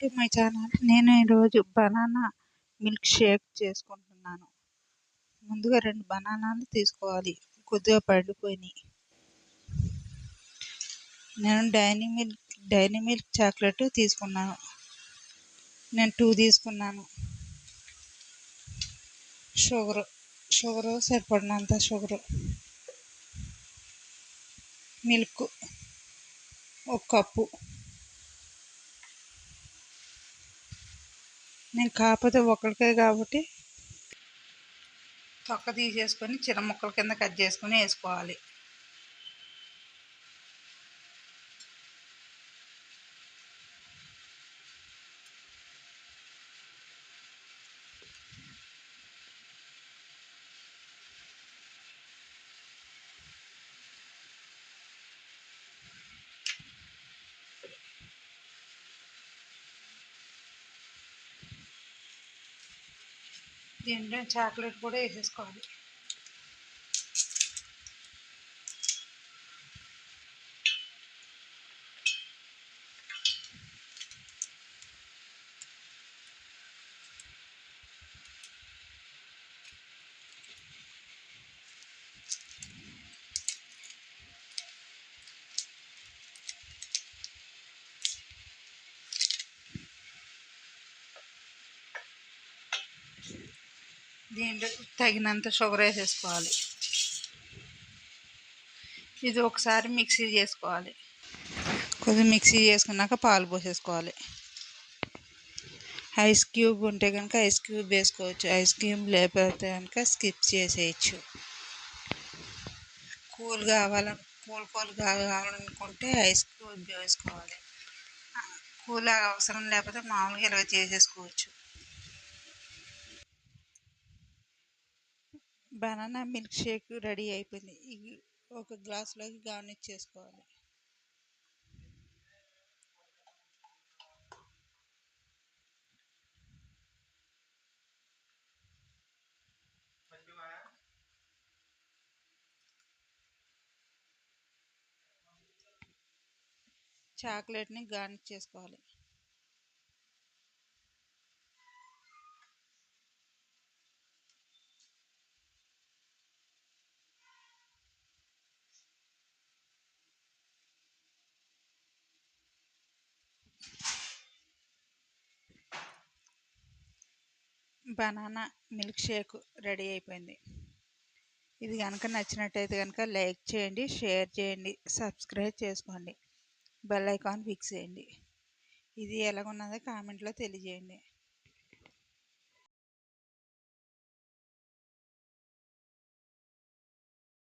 To my channel నేను ఈరోజు banana milk shake చేసుకుంటున్నాను. ముందుగా రెండు బనానాలు తీసుకోవాలి. కొద్దిగా పడిపోయినాయి. నేను dairy milk dairy milk chocolate తీసుకున్నాను. నేను టూ తీసుకున్నాను. షుగరు షుగరు సరిపడినంత షుగరు. మిల్క్ ఒక కప్పు. నేను కాకపోతే ఒకరికే కాబట్టి తొక్క తీసేసుకొని చిన్న ముక్కల కింద కట్ చేసుకొని వేసుకోవాలి. దీంట్లో చాక్లెట్ కూడా వేసేసుకోవాలి. దీంట్లో తగినంత షుగర్ వేసేసుకోవాలి. ఇది ఒకసారి మిక్సీ చేసుకోవాలి. కొద్దిగా మిక్సీ చేసుకున్నాక పాలు పోసేసుకోవాలి. ఐస్ క్యూబ్ ఉంటే కనుక ఐస్ క్యూబ్ వేసుకోవచ్చు. ఐస్ క్యూబ్ లేకపోతే కనుక స్కిప్ చేసేయచ్చు. కూల్ కావాలని కూల్ కూల్ కావాలనుకుంటే ఐస్ క్యూబ్ వేసుకోవాలి. కూల్ అవసరం లేకపోతే మామూలుగా ఇలా చేసేసుకోవచ్చు. బనానా మిల్క్ షేక్ రెడీ అయిపోయింది. ఇది ఒక గ్లాసులోకి గార్నిష్ చేసుకోవాలి. చాక్లెట్ని గార్నిష్ చేసుకోవాలి. బనానా మిల్క్ షేక్ రెడీ అయిపోయింది. ఇది కనుక నచ్చినట్టయితే కనుక లైక్ చేయండి షేర్ చేయండి సబ్స్క్రైబ్ చేసుకోండి. బెల్ ఐకాన్ ఫిక్స్ చేయండి. ఇది ఎలాగున్నదో కామెంట్లో తెలియజేయండి.